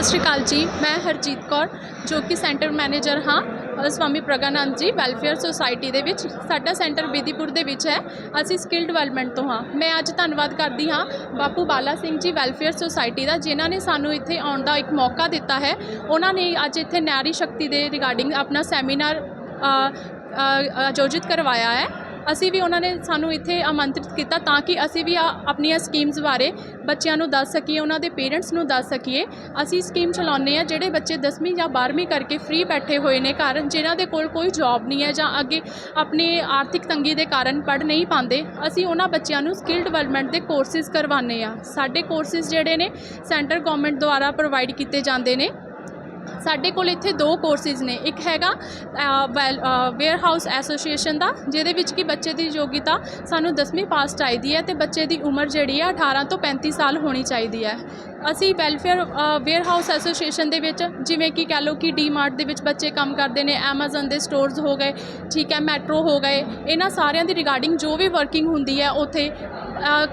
ਸਤਿ ਸ਼੍ਰੀ ਅਕਾਲ ਜੀ, ਮੈਂ ਹਰਜੀਤ ਕੌਰ, ਜੋ ਕਿ ਸੈਂਟਰ ਮੈਨੇਜਰ ਹਾਂ ਸਵਾਮੀ ਪ੍ਰਗਾਨੰਦ ਜੀ, ਵੈਲਫੇਅਰ ਸੁਸਾਇਟੀ ਦੇ ਵਿੱਚ। ਸਾਡਾ ਸੈਂਟਰ ਬੀਦੀਪੁਰ ਦੇ ਵਿੱਚ ਹੈ, ਅਸੀਂ ਸਕਿੱਲ ਡਿਵੈਲਪਮੈਂਟ ਤੋਂ ਹਾਂ। ਮੈਂ ਅੱਜ ਧੰਨਵਾਦ ਕਰਦੀ ਹਾਂ ਬਾਪੂ ਬਾਲਾ ਸਿੰਘ ਜੀ, ਵੈਲਫੇਅਰ ਸੁਸਾਇਟੀ ਦਾ, ਜਿਨ੍ਹਾਂ ਨੇ ਸਾਨੂੰ ਇੱਥੇ ਆਉਣ ਦਾ ਇੱਕ ਮੌਕਾ ਦਿੱਤਾ ਹੈ। ਉਹਨਾਂ ਨੇ ਅੱਜ ਇੱਥੇ ਨਾਰੀ ਸ਼ਕਤੀ ਦੇ ਰਿਗਾਰਡਿੰਗ ਆਪਣਾ ਸੈਮੀਨਾਰ ਆਯੋਜਿਤ ਕਰਵਾਇਆ ਹੈ। ਅਸੀਂ ਵੀ ਉਹਨਾਂ ਨੇ ਸਾਨੂੰ ਇੱਥੇ ਆਮੰਤਰਿਤ ਕੀਤਾ ਤਾਂ ਕਿ ਅਸੀਂ ਵੀ ਆ- ਆਪਣੀਆਂ ਸਕੀਮਸ ਬਾਰੇ ਬੱਚਿਆਂ ਨੂੰ ਦੱਸ ਸਕੀਏ, ਉਹਨਾਂ ਦੇ ਪੇਰੈਂਟਸ ਨੂੰ ਦੱਸ ਸਕੀਏ। ਅਸੀਂ ਸਕੀਮ ਚਲਾਉਂਦੇ ਆ ਜਿਹੜੇ ਬੱਚੇ 10ਵੀਂ ਜਾਂ 12ਵੀਂ ਕਰਕੇ ਫ੍ਰੀ ਬੈਠੇ ਹੋਏ ਨੇ ਕਾਰਨ ਜਿਨ੍ਹਾਂ ਦੇ ਕੋਲ ਕੋਈ ਜੌਬ ਨਹੀਂ ਹੈ ਜਾਂ ਅੱਗੇ ਆਪਣੇ ਆਰਥਿਕ ਤੰਗੀ ਦੇ ਕਾਰਨ ਪੜ੍ਹ ਨਹੀਂ ਪਾਉਂਦੇ, ਅਸੀਂ ਉਹਨਾਂ ਬੱਚਿਆਂ ਨੂੰ ਸਕਿੱਲ ਡਿਵੈਲਪਮੈਂਟ ਦੇ ਕੋਰਸਿਸ ਕਰਵਾਉਂਦੇ ਆ ਸਾਡੇ ਕੋਰਸਿਸ ਜਿਹੜੇ ਨੇ ਸੈਂਟਰ ਗਵਰਨਮੈਂਟ ਦੁਆਰਾ ਪ੍ਰੋਵਾਈਡ ਕੀਤੇ ਜਾਂਦੇ ਨੇ। ਸਾਡੇ ਕੋਲ ਇੱਥੇ ਦੋ ਕੋਰਸਿਸ ਨੇ। ਇੱਕ ਹੈਗਾ ਵੇਅਰ ਹਾਊਸ ਐਸੋਸੀਏਸ਼ਨ ਦਾ, ਜਿਹਦੇ ਵਿੱਚ ਕਿ ਬੱਚੇ ਦੀ ਯੋਗਿਤਾ ਸਾਨੂੰ 10ਵੀਂ ਪਾਸ ਚਾਹੀਦੀ ਹੈ ਤੇ ਬੱਚੇ ਦੀ ਉਮਰ ਜਿਹੜੀ ਹੈ 18 ਤੋਂ 35 ਸਾਲ ਹੋਣੀ ਚਾਹੀਦੀ ਹੈ। ਅਸੀਂ ਵੈਲਫੇਅਰ ਵੇਅਰ ਹਾਊਸ ਐਸੋਸੀਏਸ਼ਨ ਦੇ ਵਿੱਚ ਜਿਵੇਂ ਕਿ ਕਹਿ ਲਓ ਕਿ ਡੀ ਮਾਰਟ ਦੇ ਵਿੱਚ ਬੱਚੇ ਕੰਮ ਕਰਦੇ ਨੇ ਐਮਾਜ਼ਨ ਦੇ ਸਟੋਰਸ ਹੋ ਗਏ, ਠੀਕ ਹੈ ਮੈਟਰੋ ਹੋ ਗਏ, ਇਹਨਾਂ ਸਾਰਿਆਂ ਦੀ ਰਿਗਾਰਡਿੰਗ ਜੋ ਵੀ ਵਰਕਿੰਗ ਹੁੰਦੀ ਹੈ, ਉੱਥੇ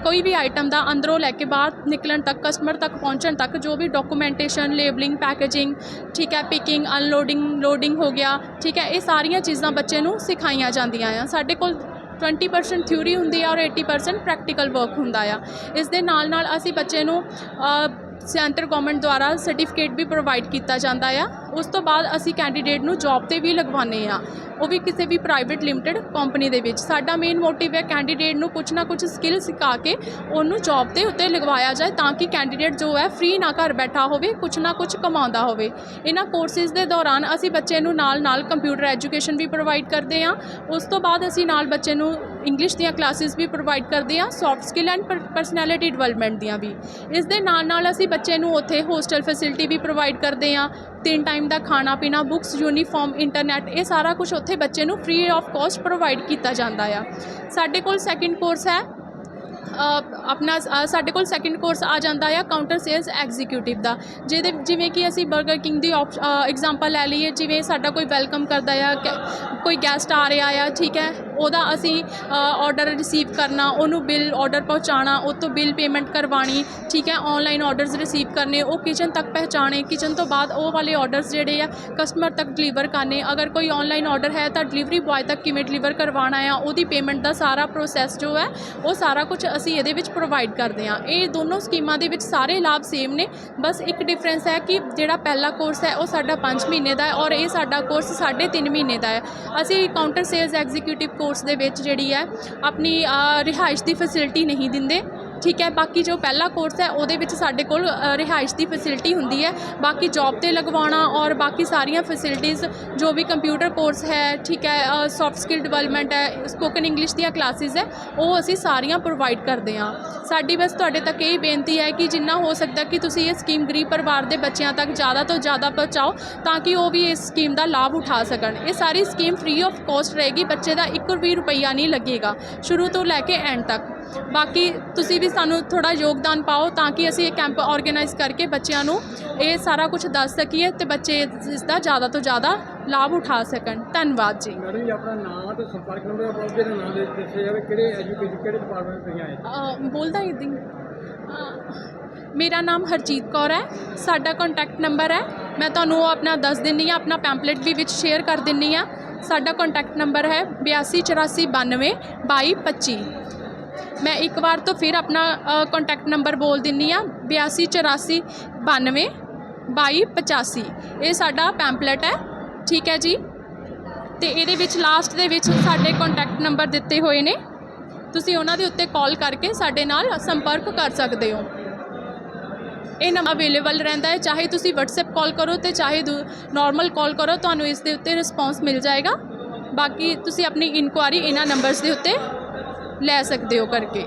ਕੋਈ ਵੀ ਆਈਟਮ ਦਾ ਅੰਦਰੋਂ ਲੈ ਕੇ ਬਾਹਰ ਨਿਕਲਣ ਤੱਕ ਕਸਟਮਰ ਤੱਕ ਪਹੁੰਚਣ ਤੱਕ, ਜੋ ਵੀ ਡਾਕੂਮੈਂਟੇਸ਼ਨ ਲੇਬਲਿੰਗ ਪੈਕੇਜਿੰਗ ਠੀਕ ਹੈ ਪਿਕਿੰਗ ਅਨਲੋਡਿੰਗ ਲੋਡਿੰਗ ਹੋ ਗਿਆ, ਠੀਕ ਹੈ, ਇਹ ਸਾਰੀਆਂ ਚੀਜ਼ਾਂ ਬੱਚੇ ਨੂੰ ਸਿਖਾਈਆਂ ਜਾਂਦੀਆਂ ਆ। ਸਾਡੇ ਕੋਲ 20% ਥਿਊਰੀ ਹੁੰਦੀ ਆ ਔਰ 80% ਪ੍ਰੈਕਟੀਕਲ ਵਰਕ ਹੁੰਦਾ ਆ। ਇਸ ਦੇ ਨਾਲ ਨਾਲ ਅਸੀਂ ਬੱਚੇ ਨੂੰ ਸੈਂਟਰ ਗਵਰਨਮੈਂਟ ਦੁਆਰਾ ਸਰਟੀਫਿਕੇਟ ਵੀ ਪ੍ਰੋਵਾਈਡ ਕੀਤਾ ਜਾਂਦਾ ਆ। ਉਸ ਤੋਂ ਬਾਅਦ ਅਸੀਂ ਕੈਂਡੀਡੇਟ ਨੂੰ ਜੌਬ ਤੇ ਵੀ ਲਗਵਾਉਂਦੇ ਆ। ਉਹ ਵੀ ਕਿਸੇ ਵੀ ਪ੍ਰਾਈਵੇਟ ਲਿਮਟਿਡ ਕੰਪਨੀ ਦੇ ਵਿੱਚ। ਸਾਡਾ ਮੇਨ ਮੋਟਿਵ ਹੈ ਕੈਂਡੀਡੇਟ ਨੂੰ ਕੁਝ ਨਾ ਕੁਝ ਸਕਿੱਲ ਸਿਖਾ ਕੇ ਉਹਨੂੰ ਜੌਬ ਦੇ ਉੱਤੇ ਲਗਵਾਇਆ ਜਾਏ ਤਾਂ ਕਿ ਕੈਂਡੀਡੇਟ ਜੋ ਹੈ ਫ੍ਰੀ ਨਾ ਘਰ ਬੈਠਾ ਹੋਵੇ ਕੁਝ ਨਾ ਕੁਝ ਕਮਾਉਂਦਾ ਹੋਵੇ। ਇਹਨਾਂ ਕੋਰਸਿਸ ਦੇ ਦੌਰਾਨ ਅਸੀਂ ਬੱਚੇ ਨੂੰ ਨਾਲ ਨਾਲ ਕੰਪਿਊਟਰ ਐਜੂਕੇਸ਼ਨ ਵੀ ਪ੍ਰੋਵਾਈਡ ਕਰਦੇ ਹਾਂ। ਉਸ ਤੋਂ ਬਾਅਦ ਅਸੀਂ ਨਾਲ ਬੱਚੇ ਨੂੰ ਇੰਗਲਿਸ਼ ਦੀਆਂ ਕਲਾਸਿਸ ਵੀ ਪ੍ਰੋਵਾਈਡ ਕਰਦੇ ਹਾਂ soft skill and personality development ਦੀਆਂ ਵੀ। ਇਸ ਦੇ ਨਾਲ ਨਾਲ ਅਸੀਂ ਬੱਚੇ ਨੂੰ ਉੱਥੇ ਹੋਸਟਲ ਫੈਸਿਲਿਟੀ ਵੀ ਪ੍ਰੋਵਾਈਡ ਕਰਦੇ ਹਾਂ, ਤਿੰਨ ਟਾਈਮ ਦਾ ਖਾਣਾ ਪੀਣਾ ਬੁੱਕਸ ਯੂਨੀਫਾਰਮ ਇੰਟਰਨੈਟ ਇਹ ਸਾਰਾ ਕੁਝ ਉੱਥੇ ਬੱਚੇ ਨੂੰ ਫ੍ਰੀ ਆਫ ਕਾਸਟ ਪ੍ਰੋਵਾਈਡ ਕੀਤਾ ਜਾਂਦਾ ਆ। ਸਾਡੇ ਕੋਲ ਸੈਕਿੰਡ ਕੋਰਸ ਹੈ ਆਪਣਾ ਸਾਡੇ ਕੋਲ ਸੈਕਿੰਡ ਕੋਰਸ ਆ ਜਾਂਦਾ ਆ ਕਾਊਂਟਰ ਸੇਲਸ ਐਗਜ਼ੀਕਿਊਟਿਵ ਦਾ, ਜਿਹਦੇ, ਜਿਵੇਂ ਕਿ ਅਸੀਂ 버ਗਰ ਕਿੰਗ ਦੀ ਐਗਜ਼ਾਮਪਲ ਲੈ ਲਈਏ, ਜਿਵੇਂ ਸਾਡਾ ਕੋਈ ਵੈਲਕਮ ਕਰਦਾ ਆ ਕੋਈ ਗੈਸਟ ਆ ਰਿਹਾ ਆ, ਠੀਕ ਹੈ। ਉਹਦਾ ਅਸੀਂ ਆਰਡਰ ਰਿਸੀਵ ਕਰਨਾ, ਉਹਨੂੰ ਬਿੱਲ ਆਰਡਰ ਪਹੁੰਚਾਉਣਾ, ਉਹ ਤੋਂ ਬਿੱਲ ਪੇਮੈਂਟ ਕਰਵਾਉਣੀ, ਠੀਕ ਹੈ ਆਨਲਾਈਨ ਆਰਡਰਸ ਰਿਸੀਵ ਕਰਨੇ, ਉਹ ਕਿਚਨ ਤੱਕ ਪਹੁੰਚਾਉਣੇ ਕਿਚਨ ਤੋਂ ਬਾਅਦ ਉਹ ਵਾਲੇ ਆਰਡਰਸ ਜਿਹੜੇ ਆ ਕਸਟਮਰ ਤੱਕ ਡਿਲੀਵਰ ਕਰਨੇ, ਅਗਰ ਕੋਈ ਆਨਲਾਈਨ ਆਰਡਰ ਹੈ ਤਾਂ ਡਿਲੀਵਰੀ ਬॉय ਤੱਕ ਕਿਵੇਂ ਡਿਲੀਵਰ ਕਰਵਾਉਣਾ ਆ, ਉਹਦੀ ਪੇਮੈਂਟ ਦਾ ਸਾਰਾ ਪ੍ਰੋਸੈਸ ਜੋ ਹੈ, ਉਹ ਸਾਰਾ ਕੁਝ ਅਸੀਂ ਇਹਦੇ ਵਿੱਚ ਪ੍ਰੋਵਾਈਡ ਕਰਦੇ ਹਾਂ। ਇਹ ਦੋਨੋਂ ਸਕੀਮਾਂ ਦੇ ਵਿੱਚ ਸਾਰੇ ਲਾਭ ਸੇਮ ਨੇ, ਬਸ ਇੱਕ ਡਿਫਰੈਂਸ ਹੈ ਕਿ ਜਿਹੜਾ ਪਹਿਲਾ ਕੋਰਸ ਹੈ, ਉਹ ਸਾਡਾ 5 ਮਹੀਨੇ ਦਾ ਹੈ ਔਰ ਇਹ ਸਾਡਾ ਕੋਰਸ 3.5 ਮਹੀਨੇ ਦਾ ਹੈ। ਅਸੀਂ ਕਾਊਂਟਰ ਸੇਲਸ ਐਗਜ਼ੀਕਿਊਟਿਵ ਕੋਰਸ ਦੇ ਵਿੱਚ ਜਿਹੜੀ ਹੈ ਆਪਣੀ ਰਿਹਾਇਸ਼ ਦੀ ਫੈਸਿਲਿਟੀ ਨਹੀਂ ਦਿੰਦੇ। ਠੀਕ ਹੈ, ਬਾਕੀ ਜੋ ਪਹਿਲਾ ਕੋਰਸ ਹੈ, ਉਹਦੇ ਵਿੱਚ ਸਾਡੇ ਕੋਲ ਰਿਹਾਇਸ਼ ਦੀ ਫੈਸਿਲਿਟੀ ਹੁੰਦੀ ਹੈ। ਬਾਕੀ ਜੌਬ ਤੇ ਲਗਵਾਉਣਾ ਔਰ ਬਾਕੀ ਸਾਰੀਆਂ ਫੈਸਿਲਿਟੀਜ਼ ਜੋ ਵੀ ਕੰਪਿਊਟਰ ਕੋਰਸ ਹੈ, ਠੀਕ ਹੈ ਸੌਫਟ ਸਕਿੱਲ ਡਿਵੈਲਪਮੈਂਟ ਹੈ ਸਪੋਕਨ ਇੰਗਲਿਸ਼ ਦੀਆਂ ਕਲਾਸਿਸ ਹੈ, ਉਹ ਅਸੀਂ ਸਾਰੀਆਂ ਪ੍ਰੋਵਾਈਡ ਕਰਦੇ ਹਾਂ। ਸਾਡੀ ਬਸ ਤੁਹਾਡੇ ਤੱਕ ਇਹ ਬੇਨਤੀ ਹੈ ਕਿ ਜਿੰਨਾ ਹੋ ਸਕਦਾ ਕਿ ਤੁਸੀਂ ਇਹ ਸਕੀਮ ਗਰੀਬ ਪਰਿਵਾਰ ਦੇ ਬੱਚਿਆਂ ਤੱਕ ਜ਼ਿਆਦਾ ਤੋਂ ਜ਼ਿਆਦਾ ਪਹੁੰਚਾਓ, ਤਾਂ ਕਿ ਉਹ ਵੀ ਇਸ ਸਕੀਮ ਦਾ ਲਾਭ ਉਠਾ ਸਕਣ। ਇਹ ਸਾਰੀ ਸਕੀਮ ਫ੍ਰੀ ਆਫ ਕਾਸਟ ਰਹੇਗੀ, ਬੱਚੇ ਦਾ 1 ਵੀ ਰੁਪਈਆ ਨਹੀਂ ਲੱਗੇਗਾ, ਸ਼ੁਰੂ ਤੋਂ ਲੈ ਕੇ ਐਂਡ ਤੱਕ। ਬਾਕੀ ਤੁਸੀਂ ਵੀ ਸਾਨੂੰ ਥੋੜਾ ਯੋਗਦਾਨ ਪਾਓ ਤਾਂ ਕਿ ਅਸੀਂ ਇਹ ਕੈਂਪ ਆਰਗੇਨਾਈਜ਼ ਕਰਕੇ ਬੱਚਿਆਂ ਨੂੰ ਇਹ ਸਾਰਾ ਕੁਝ ਦੱਸ ਸਕੀਏ ਤੇ ਬੱਚੇ ਇਸ ਦਾ ਜ਼ਿਆਦਾ ਤੋਂ ਜ਼ਿਆਦਾ ਲਾਭ ਉਠਾ ਸਕਣ। ਧੰਨਵਾਦ ਜੀ। ਮੈਡਮ ਜੀ ਆਪਣਾ ਨਾਮ ਤੇ ਸੰਪਰਕ ਨੰਬਰ ਆਪਣਾ ਉਹਦੇ ਨਾਮ ਦੇ ਦੱਸਿਆ ਜਾਵੇ ਕਿਹੜੇ ਐਜੂਕੇਸ਼ਨ ਕਿਹੜੇ ਡਿਪਾਰਟਮੈਂਟ ਤੋਂ ਆਏ? ਅ, ਬੋਲਦਾ ਇਦਾਂ ਮੇਰਾ ਨਾਮ ਹਰਜੀਤ ਕੌਰ ਹੈ। ਸਾਡਾ ਕੰਟੈਕਟ ਨੰਬਰ ਹੈ। ਮੈਂ ਤੁਹਾਨੂੰ ਉਹ ਆਪਣਾ ਦੱਸ ਦਿੰਨੀ ਆ ਆਪਣਾ ਪੈਂਪਲੇਟ ਵੀ ਵਿੱਚ ਸ਼ੇਅਰ ਕਰ ਦਿੰਨੀ ਆ ਸਾਡਾ ਕੰਟੈਕਟ ਨੰਬਰ ਹੈ 828492 2225 ਮੈਂ ਇੱਕ ਵਾਰ ਤੋਂ ਫਿਰ ਆਪਣਾ ਕੰਟੈਕਟ ਨੰਬਰ ਬੋਲ ਦਿੰਨੀ ਆ 828492 2285 ਇਹ ਸਾਡਾ ਪੈਂਪਲੇਟ ਹੈ, ਠੀਕ ਹੈ ਜੀ? ਤੇ ਇਹਦੇ ਵਿੱਚ ਲਾਸਟ ਦੇ ਵਿੱਚ ਸਾਡੇ ਕੰਟੈਕਟ ਨੰਬਰ ਦਿੱਤੇ ਹੋਏ ਨੇ। ਤੁਸੀਂ ਉਹਨਾਂ ਦੇ ਉੱਤੇ ਕਾਲ ਕਰਕੇ ਸਾਡੇ ਨਾਲ ਸੰਪਰਕ ਕਰ ਸਕਦੇ ਹੋ। ਇਹ ਨੰਬਰ ਅਵੇਲੇਬਲ ਰਹਿੰਦਾ ਹੈ, ਚਾਹੇ ਤੁਸੀਂ WhatsApp ਕਾਲ ਕਰੋ ਤੇ ਚਾਹੇ ਨਾਰਮਲ ਕਾਲ ਕਰੋ, ਤੁਹਾਨੂੰ ਇਸ ਦੇ ਉੱਤੇ ਰਿਸਪੌਂਸ ਮਿਲ ਜਾਏਗਾ। ਬਾਕੀ ਤੁਸੀਂ ਆਪਣੀ ਇਨਕੁਆਰੀ ਇਹਨਾਂ ਨੰਬਰਸ ਦੇ ਉੱਤੇ ਲੈ ਸਕਦੇ ਹੋ ਕਰਕੇ।